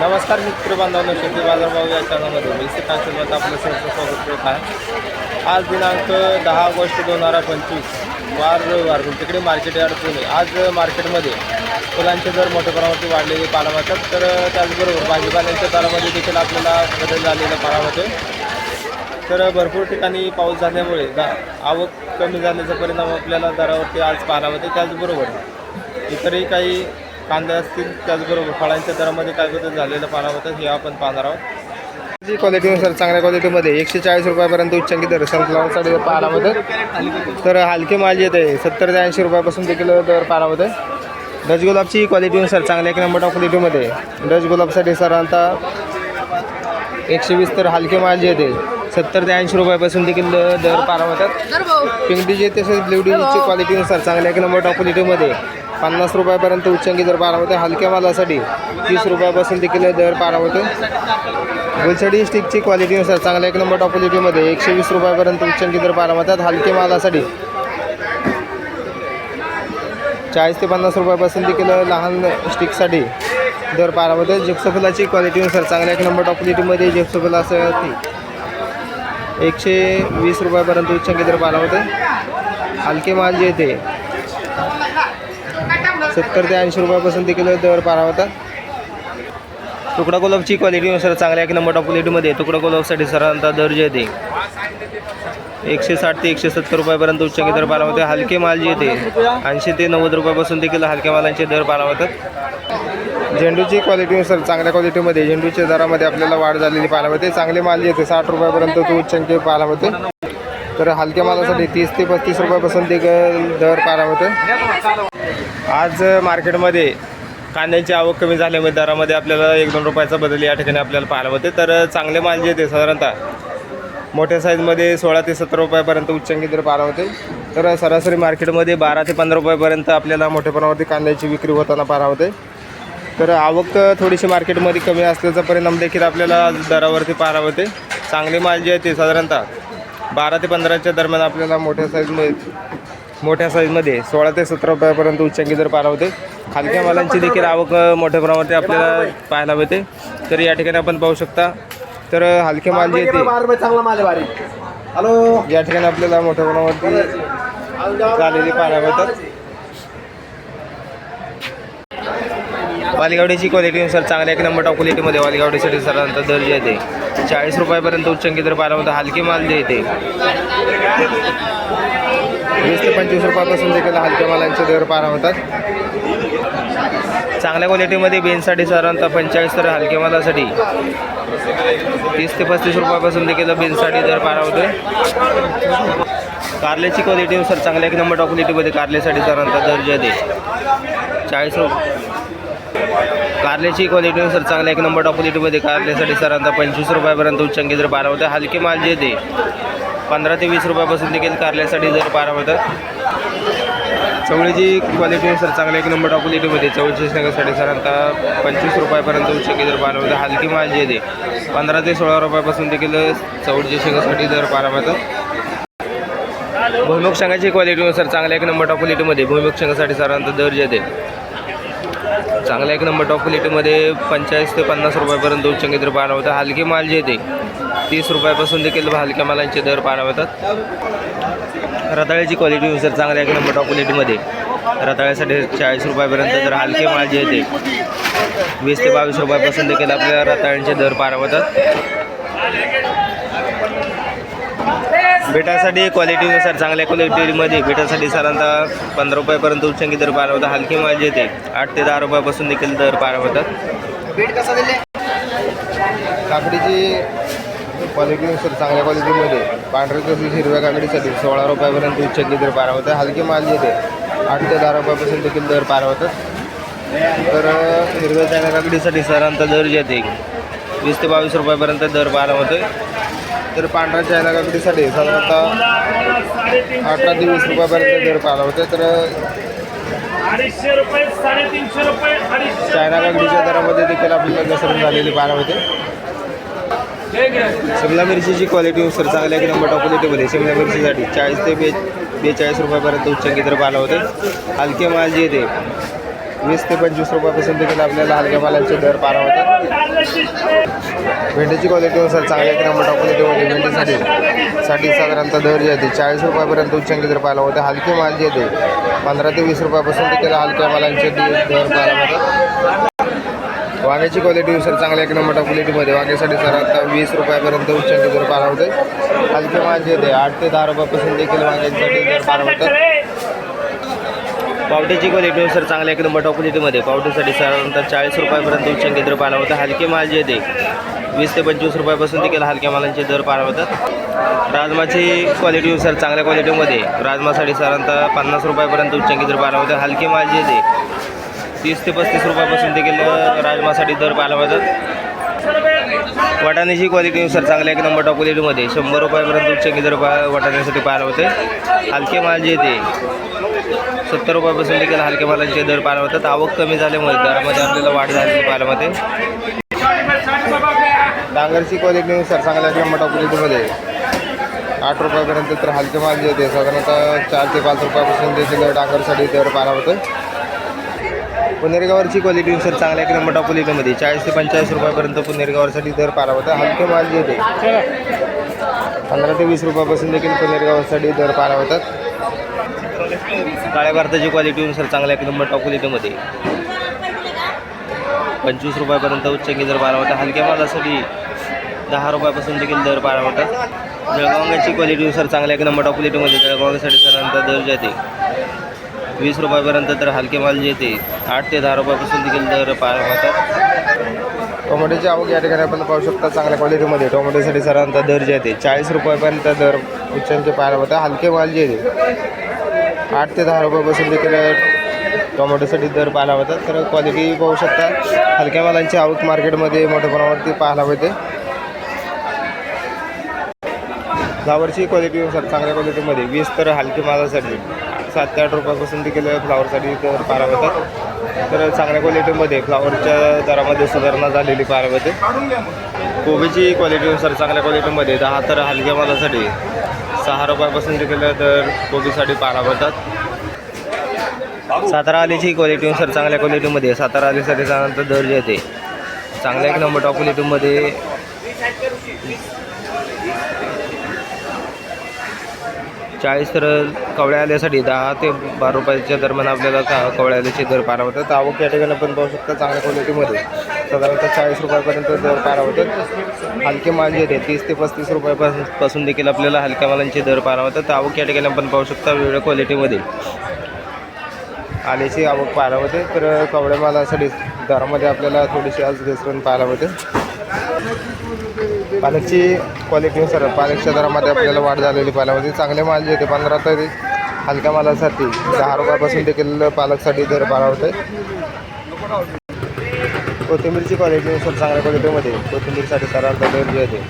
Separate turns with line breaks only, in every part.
नमस्कार मित्र बांधवांनो शेती बाजारभाव या चॅनलमध्ये मी श्रीकांत आपलं सर्व स्वागत करत आहे. आज दिनांक दहा ऑगस्ट दोन हजार पंचवीस वार रविवार तिकडे मार्केट यार्ड पुणे आज मार्केटमध्ये फुलांचे दर मोठ्या प्रमाणात वाढलेले पाहायला मिळतात तर त्याचबरोबर भाजीपाल्यांच्या दरामध्ये देखील आपल्याला बदल झालेला पाहायला मिळतो तर भरपूर ठिकाणी पाऊस झाल्यामुळे दा आवक कमी झाल्याचा परिणाम आपल्याला दरावरती आज पाहायला मिळतो त्याचबरोबर इतरही काही कांदे असतील त्याचबरोबर फळांच्या दरामध्ये काय बदल झालेलं पाहायला मिळतं हे आपण पाहणार आहोत. जी क्वालिटीनुसार चांगल्या क्वालिटीमध्ये एकशे चाळीस रुपयापर्यंत उच्चांकी दर सनफ्लावर साडी पाहायला मिळतं तर हलके माल येत आहे सत्तर ते ऐंशी रुपयापासून देखील दर मिळतं डच गुलाबची क्वालिटीनुसार चांगल्या एक नंबर ऑफ क्वालिटीमध्ये डच गुलाबसाठी साधारणतः एकशे वीस तर हलके माल जे येते सत्तर ते ऐंशी रुपयापासून देखील दर पारा होतात पिंगडीचे तसेच ब्ल्यूडीची क्वालिटीनुसार चांगल्या एक नंबर टॉप क्वालिटीमध्ये पन्नास रुपयापर्यंत उच्चंगी दर पारा होते हलक्या मालासाठी तीस रुपयापासून देखील दर पारा होते गुलछडी स्टिकची क्वालिटीनुसार चांगल्या एक नंबर टॉप क्वालिटीमध्ये एकशे वीस रुपयापर्यंत उच्चंकी दर पारा होतात हलक्या मालासाठी. चाळीस ते पन्नास रुपयापासून देखील लहान स्टिकसाठी दर पारा होते जिप्सोफुलाची क्वालिटीनुसार चांगल्या एक नंबर टॉप क्वालिटीमध्ये जिप्सोफुल असं ती एकशे वीस रुपयापर्यंत उच्चंकी दर पारा होते हलके माल जे येते सत्तर ते ऐंशी रुपयापासून देखील दर पारा होता तुकडा गुलाबची क्वालिटीनुसार चांगल्या एक नंबर टॉप क्वालिटीमध्ये तुकडा गुलाबसाठी सरांचा दर जे येते. एकशे साठ ते एकशे सत्तर रुपयापर्यंत उच्च दर पारा होते. हलके माल जे येते ऐंशी ते नव्वद रुपयापासून देखील हलक्या मालांचे दर पारा होतात. झेंडूची क्वालिटीनुसार चांगल्या क्वालिटीमध्ये झेंडूच्या दरामध्ये आपल्याला वाढ झालेली पाहायला मिळते. चांगले माल येते साठ रुपयापर्यंत तो उच्चांकी पाहायला मिळते. तर हलक्या मालासाठी तीस ते पस्तीस रुपयापासून ते दर पारा होतं आज मार्केटमध्ये कांद्याची आवक कमी झाल्यामुळे दरामध्ये आपल्याला एक दोन रुपयाचा बदल या ठिकाणी आपल्याला पाहायला मिळते. तर चांगले माल जे येते साधारणतः मोठ्या साईजमध्ये सोळा ते सतरा रुपयापर्यंत उच्चांकी दर पाहायला होते तर सरासरी मार्केटमध्ये बारा ते पंधरा रुपयापर्यंत आपल्याला मोठ्या प्रमाणावरती कांद्याची विक्री होताना पाहायला होते तर आवक थोडीशी मार्केटमध्ये कमी असल्याचा परिणाम देखील आपल्याला आज दरावरती पाहायला होते चांगले माल जे आहे ते साधारणतः बारा ते पंधराच्या दरम्यान आपल्याला मोठ्या साईजमध्ये मोठ्या साईजमध्ये सोळा ते सतरा रुपयापर्यंत उच्चांकी दर पाहायला होते. हलक्या मालांची देखील आवक मोठ्या प्रमाणावरती आपल्याला पाहायला मिळते. तर या ठिकाणी आपण पाहू शकता. तर हलके माल जे येते या ठिकाणी आपल्याला मोठ्या प्रमाणावरती झालेली पाहायला मिळतात. वालगावडीची क्वालिटीनुसार चांगल्या एक नंबर टॉप क्वालिटीमध्ये वालगावडीसाठी साधारणतः दर जे येते. चाळीस रुपयापर्यंत उच्चंकी दर पाहायला हलके माल जे येते. वीस ते पंचवीस रुपयापासून देखील हलक्या मालांचे दर पारा होतात चांगल्या क्वालिटीमध्ये बेनसाठी साधारणतः पंचेचाळीस तर हलक्या मालासाठी. तीस ते पस्तीस रुपयापासून देखील बेनसाठी दर पारा होतो कारल्याची क्वालिटीनुसार चांगल्या एक नंबर टॉप क्वालिटीमध्ये कारल्यासाठी साधारणतः दर्जा येते. चाळीस रुपये कारल्याची क्वालिटीनुसार चांगल्या एक नंबर टॉप क्वालिटीमध्ये कारल्यासाठी साधारणतः पंचवीस रुपयापर्यंत उच्चांकी जर बारा होते हलके माल जे येते पंधरा ते वीस रुपयापासून देखील कारल्यासाठी जर पारा होतात चवळीची क्वालिटीनुसार चांगल्या एक नंबर टॉप क्वालिटीमध्ये चवळीची शेंगासाठी साधारणतः पंचवीस रुपयापर्यंत उच्चांकी जर बारा होते हलकी माल जे येते पंधरा ते सोळा रुपयापासून देखील चवळीच्या शेंगासाठी दर पारा होतात भूमिक शेंगाची क्वालिटीनुसार चांगल्या एक नंबर टॉप क्वालिटीमध्ये भुईमुग शेंगासाठी साधारणतः दर जे चांगला चांगल्या एक नंबर टॉप क्वालिटीमध्ये पंचेचाळीस ते पन्नास रुपयापर्यंत उच्चांकी दर पाहायला होता हलके माल जे येते तीस रुपयापासून देखील हलक्या मालांचे दर पाहायला होतात रताळ्याची क्वालिटी क्वालिटीनुसार चांगल्या एक नंबर टॉप क्वालिटीमध्ये रताळ्यासाठी चाळीस रुपयापर्यंत तर हलके माल जे येते वीस ते बावीस रुपयापासून देखील आपल्या रताळ्यांचे दर पाहायला होतात बेटासाठी क्वालिटीनुसार चांगल्या क्वालिटीमध्ये बेटासाठी साधारणतः पंधरा रुपयापर्यंत उच्चांकी दर पार होता हलकी माल जे येते आठ ते दहा रुपयापासून देखील दर पार होतात.
बीट कसा दिले?
काकडीची क्वालिटीनुसार चांगल्या क्वालिटीमध्ये पांढऱ्या तसेच हिरव्या काकडीसाठी सोळा रुपयापर्यंत उच्चांकी दर पार होतात. हलकी माल जे येते आठ ते दहा रुपयापासून देखील दर पार होतात. तर हिरव्या चांगल्या काकडीसाठी साधारणतः दर जे येते. वीस ते बावीस रुपयापर्यंत दर पार होते तर पांढऱ्या चायना काकडीसाठी साधारणतः अठरा ते वीस रुपयापर्यंत दर पाहायला होते तर
अडीचशे रुपये साडेतीनशे रुपये
चायना काकडीच्या दरामध्ये देखील आपल्याला घसरण झालेली पाहायला होते. शिमला मिरचीची क्वालिटीनुसार चांगल्या एक नंबर टॉप क्वालिटीमध्ये शिमला मिरचीसाठी चाळीस ते बे बेचाळीस रुपयापर्यंत उच्चांकी दर पाहायला होते. हलके माल जे येते वीस ते पंचवीस रुपयापासून देखील आपल्याला हलक्या मालांचे दर पारा होतात भेंडीची क्वालिटीनुसार चांगल्या एक नंबर क्वालिटीमध्ये भेंडीसाठी साठी साधारणतः दर जे आहे ते चाळीस रुपयापर्यंत उच्चांकी दर पाहायला होते हलके माल जे आहे ते पंधरा ते वीस रुपयापासून देखील हलक्या मालांचे दर पाहायला होतात वांग्याची क्वालिटीनुसार चांगल्या एक नंबर क्वालिटीमध्ये वांग्यासाठी साधारणतः वीस रुपयापर्यंत उच्चांकी दर पारा होते हलके माल जे आहे ते आठ ते दहा रुपयापासून देखील वांग्यांसाठी दर पारा होतात पावट्याची क्वालिटीनुसार चांगल्या एक नंबर टॉप क्वालिटीमध्ये पावट्यासाठी साधारणतः चाळीस रुपयापर्यंत उच्चांकी दर पाहायला होतं. हलके माल जे ते वीस ते पंचवीस रुपयापासून देखील हलक्या मालांचे दर पाहायला होतात. राजमाची क्वालिटीनुसार चांगल्या क्वालिटीमध्ये राजमासाठी साधारणतः पन्नास रुपयापर्यंत उच्चांकी दर पाहायला होतं हलके माल जे ते तीस ते पस्तीस रुपयापासून देखील राजमासाठी दर पाहायला होतात. वाटाण्याची क्वालिटीनुसार चांगल्या एक नंबर टॉप क्वालिटीमध्ये शंभर रुपयापर्यंत उच्चांकी दर पा वाटाण्यासाठी पाहायला होते. हलके माल जे ते सत्तर रुपयापासून देखील हलके मालांचे दर पाहायला होतात. आवक कमी झाल्यामुळे दरामध्ये आपल्याला वाढ झालेली पाहायला होते डांगरची क्वालिटीनुसार चांगल्या किंवा मोठा क्वालिटीमध्ये आठ रुपयापर्यंत तर हलके माल जे होते साधारणतः चार ते पाच रुपयापासून देखील डांगरसाठी दर पाहायला होतं. पुनेरगावरची सर चांगल्या एक नंबर क्वालिटीमध्ये चाळीस ते पंचेचाळीस रुपयापर्यंत पुनेरगावसाठी दर पारा होता. हलके माल जे होते पंधरा ते वीस रुपयापासून देखील पुनेरगावसाठी दर पारा होतात काळ्या भारताची क्वालिटीनुसार चांगल्या एक नंबर टॉप क्वालिटीमध्ये पंचवीस रुपयापर्यंत उच्चांकी दर पारा होता. हलक्या मालासाठी दहा रुपयापासून देखील दर पारा होतात जळगावंगाची क्वालिटीनुसार चांगल्या एक नंबर टॉप क्वालिटीमध्ये जळगावसाठी साधारणतः दर जाते वीस रुपयापर्यंत तर हलके माल जे ते आठ ते दहा रुपयापासून देखील दर पाहायला होतात. टोमॅटोची आवक या ठिकाणी आपण पाहू शकता चांगल्या क्वालिटीमध्ये. टोमॅटोसाठी सरांचा दर जे ते चाळीस रुपयापर्यंत दर उच्चांचे पाहायला होतं हलके माल जे ते आठ ते दहा रुपयापासून देखील टोमॅटोसाठी दर पाहायला होता तर क्वालिटी पाहू शकता. हलक्या मालांची आवक मार्केटमध्ये मोठ्या प्रमाणावरती पाहायला होते फ्लावरची क्वालिटीनुसार चांगल्या क्वालिटीमध्ये वीस तर हलकी मालासाठी सात ते आठ रुपयापासून देखील फ्लावरसाठी तर पारा होतात. तर चांगल्या क्वालिटीमध्ये फ्लावरच्या दरामध्ये सुधारणा झालेली पाहायला होते. कोबीची क्वालिटीनुसार चांगल्या क्वालिटीमध्ये दहा तर हलक्या मालासाठी सहा रुपयापासून देखील तर कोबीसाठी पारा होतात सातारा आलीची क्वालिटीनुसार चांगल्या क्वालिटीमध्ये सातारा आलीसाठी साधारणतः दर्जा येते. चांगल्या एक नंबर टॉप क्वालिटीमध्ये चाळीस तर कवळ्या आल्यासाठी दहा ते बारा रुपयाच्या दरम्यान आपल्याला का कवळ्या आल्याचे दर पारा होतात. तर आवक या ठिकाणी आपण पाहू शकता चांगल्या क्वालिटीमध्ये साधारणतः चाळीस रुपयापर्यंत दर पारा होतात. हलके माल जे येते तीस ते पस्तीस रुपयापासून पासून देखील आपल्याला हलक्या मालांचे दर पारा होतात. तर आवक या ठिकाणी आपण पाहू शकता वेगळ्या क्वालिटीमध्ये आल्याची आवक पाहायला होते. तर कवड्या मालासाठी दरामध्ये आपल्याला थोडीशी आज घसरण पाहायला होते पालकची क्वालिटीनुसार पालकच्या दरामध्ये आपल्याला वाढ झालेली पाल्यामध्ये चांगले माल जे होते पंधरा तरी हलक्या मालासाठी दहा रुपयापासून देखील पालकसाठी दर पाहायला होते. कोथिंबीरची क्वालिटीनुसार चांगल्या क्वालिटीमध्ये कोथिंबीरसाठी साधारणतः दर जे होते.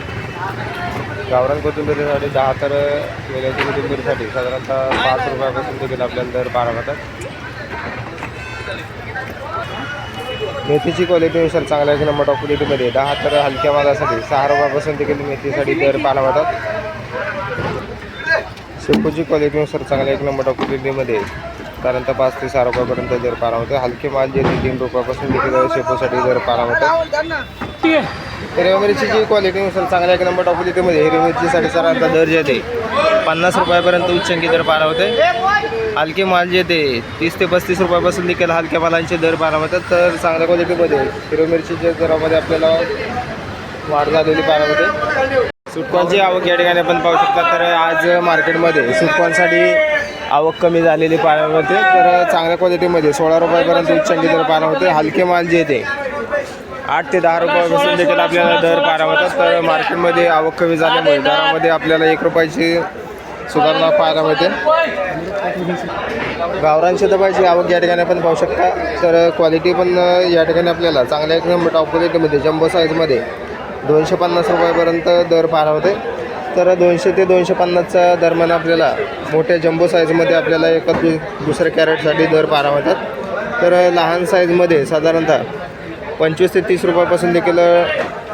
गावरान कोथिंबीरसाठी दहा तर वेल्याची कोथिंबीरसाठी साधारणतः पाच रुपयापासून देखील आपल्याला दर बारा होतात. मेथीची क्वालिटीनुसार चांगल्या एक नंबर टॉप क्वालिटीमध्ये दहा तर हलक्या मालासाठी सहा रुपयापासून देखील मेथीसाठी दर पाला वाटतात शेपूची क्वालिटीनुसार चांगल्या एक नंबर टॉप क्वालिटीमध्ये साधारणतः पाच ते सहा रुपयापर्यंत दर पारा होते हलके माल जे तीन रुपयापासून देखील शेपूसाठी दर पारा होतात हिरव्या मिरचीची क्वालिटीनुसार चांगल्या एक नंबर टॉप क्वालिटीमध्ये हिरव्या मिरचीसाठी साधारणतः दर जे ते पन्नास रुपयापर्यंत उच्चांकी दर पारा होते हलके माल जे ते तीस ते पस्तीस रुपयापासून देखील हलक्या मालांचे दर पाहायला होतात. तर चांगल्या क्वालिटीमध्ये हिरव्या मिरचीच्या दरामध्ये आपल्याला वाढ झालेली पाहायला होते. सुटकॉनची आवक या ठिकाणी आपण पाहू शकता. तर आज मार्केटमध्ये सुटकॉनसाठी आवक कमी झालेली पाहायला होते तर चांगल्या क्वालिटीमध्ये सोळा रुपयापर्यंत उच्चांकी दर पाहायला होते हलके माल जे ते आठ ते दहा रुपयापासून देखील आपल्याला दर पाहायला होतात तर मार्केटमध्ये आवक कमी झाल्यामुळे दरामध्ये आपल्याला एक रुपयाची सुधारणा पाहायला मिळते. गावरान शेतबाची आवक या ठिकाणी आपण पाहू शकता. तर क्वालिटी पण या ठिकाणी आपल्याला चांगल्या एक नंबर टॉप क्वालिटीमध्ये जम्बो साईजमध्ये दोनशे पन्नास रुपयापर्यंत दर पाहायला होते तर दोनशे ते दोनशे पन्नासच्या दरम्यान आपल्याला मोठ्या जम्बो साईजमध्ये आपल्याला एका दु दुसऱ्या कॅरेटसाठी दर पारा होतात तर लहान साईजमध्ये साधारणतः पंचवीस ते तीस रुपयापासून देखील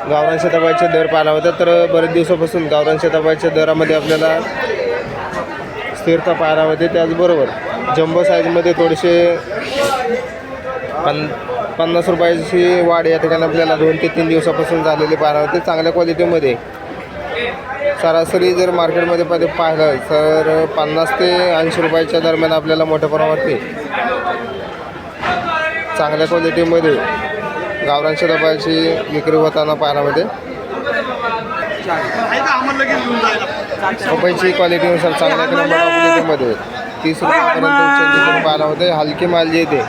गावरान शेताबाईचे दर पाहायला होतात तर बरेच दिवसापासून गावरान शेताबाईच्या दरामध्ये आपल्याला स्थिरता पाहायला होते त्याचबरोबर जम्बो साईजमध्ये थोडेसे पन पन्नास रुपयाची वाढ या ठिकाणी आपल्याला दोन ते तीन दिवसापासून झालेली पाहायला होते चांगल्या क्वालिटीमध्ये सरासरी जर मार्केटमध्ये मध्ये पाहिलं तर पन्नास ते ऐंशी रुपयाच्या दरम्यान आपल्याला मोठ्या प्रमाणावरती चांगल्या क्वालिटीमध्ये गावरान शेतापाची विक्री होताना पाहायला मिळते. पपईची क्वालिटीनुसार चांगल्या क्वालिटीमध्ये तीस रुपयापर्यंत पाहायला होते हलकी माल जे येते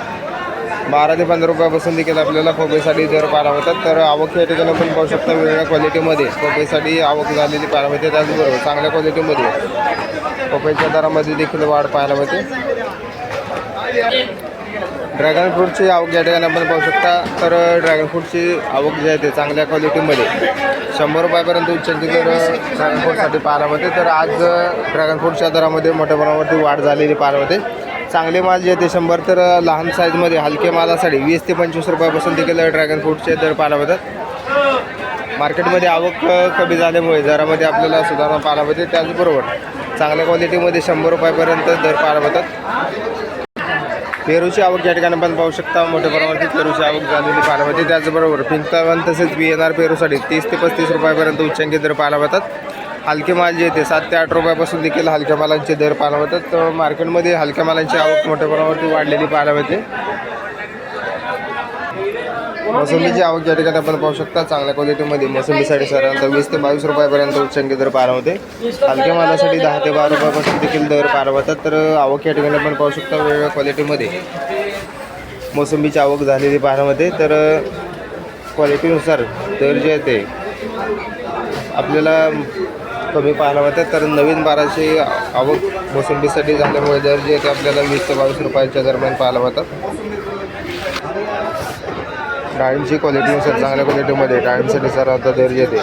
बारा ते पंधरा रुपयापासून देखील आपल्याला पपईसाठी दर पाहायला होतात तर आवक या ठिकाणी आपण पाहू शकता वेगवेगळ्या क्वालिटीमध्ये पपईसाठी आवक झालेली पाहायला मिळते. त्याचबरोबर चांगल्या क्वालिटीमध्ये पपईच्या दरामध्ये देखील वाढ पाहायला मिळते. ड्रॅगन फ्रूटची आवक या ठिकाणी आपण पाहू शकता. तर ड्रॅगन फ्रूटची आवक जी आहे ते चांगल्या क्वालिटीमध्ये शंभर रुपयापर्यंत उच्चांची तर ड्रॅगन फ्रूटसाठी पाहायला मिळते. तर आज ड्रॅगन फ्रूटच्या दरामध्ये मोठ्या प्रमाणावरती वाढ झालेली पाहायला मिळते. चांगले माल जे आहे ते शंभर तर लहान साईजमध्ये हलके मालासाठी वीस ते पंचवीस रुपयापासून देखील ड्रॅगन फ्रूटचे दर पाहायला मिळतात मार्केटमध्ये आवक कमी झाल्यामुळे दरामध्ये आपल्याला सुधारणा पाहायला मिळते त्याचबरोबर चांगल्या क्वालिटीमध्ये शंभर रुपयापर्यंत दर पाहायला मिळतात पेरूची आवक या ठिकाणी पण पाहू शकता. मोठ्या प्रमाणात पेरूची आवक झालेली पाहायला मिळते त्याचबरोबर पिंकावन तसेच बी एन आर पेरूसाठी तीस ते पस्तीस रुपयापर्यंत उच्चांकी दर पाहायला मिळतात हलके माल जे येते सात ते आठ रुपयापासून देखील हलक्या मालांचे दर पाहायला मिळतात. तर मार्केटमध्ये हलक्या मालांची आवक मोठ्या प्रमाणावरती वाढलेली पाहायला मिळते. मोसंबीची आवक या ठिकाणी आपण पाहू शकता चांगल्या क्वालिटीमध्ये मोसंबीसाठी साधारणतः वीस ते बावीस रुपयापर्यंत उच्चांकी दर पाहायला होते हलक्या मालासाठी दहा ते बारा रुपयापासून देखील दर पाहायला होतात तर आवक या ठिकाणी आपण पाहू शकता वेगवेगळ्या क्वालिटीमध्ये मोसंबीची आवक झालेली पाहायला तर क्वालिटीनुसार दर जे आहे ते आपल्याला कमी पाहायला होतं तर नवीन बाराची आवक मोसंबीसाठी झाल्यामुळे दर जे आहे ते आपल्याला वीस ते बावीस रुपयाच्या दरम्यान पाहायला होतात डाळींची क्वालिटीनुसार चांगल्या क्वालिटीमध्ये डाळींसाठी सर आता दर जे ते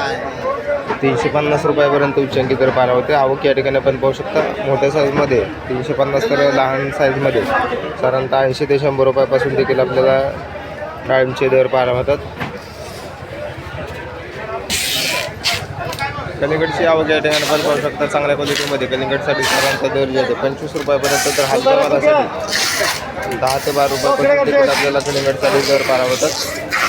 तीनशे पन्नास रुपयापर्यंत उच्चांकी दर पाहायला होते आवक या ठिकाणी आपण पाहू शकता मोठ्या साईजमध्ये तीनशे पन्नास तर लहान साईजमध्ये साधारणतः ऐंशी ते शंभर रुपयापासून देखील आपल्याला डाळिंबचे दर पाहायला होतात कलिंगडची आवक या ठिकाणी आपण पाहू शकता. चांगल्या क्वालिटीमध्ये कलिंगडसाठी साधारणतः दर जे आहे पंचवीस रुपयापर्यंत तर हलक्या मालासाठी दहा ते बारा रुपयापर्यंत आपल्याला कलिंगडसाठी दर होतात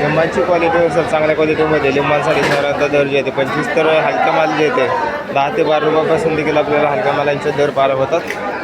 लिंबाची क्वालिटीनुसार चांगल्या क्वालिटीमध्ये लिंबांसाठी साधारणतः दर जे आहे ते पंचवीस तर हलक्या माल जे येते दहा ते बारा रुपयापासून देखील आपल्याला हलक्या मालांचे दर होतात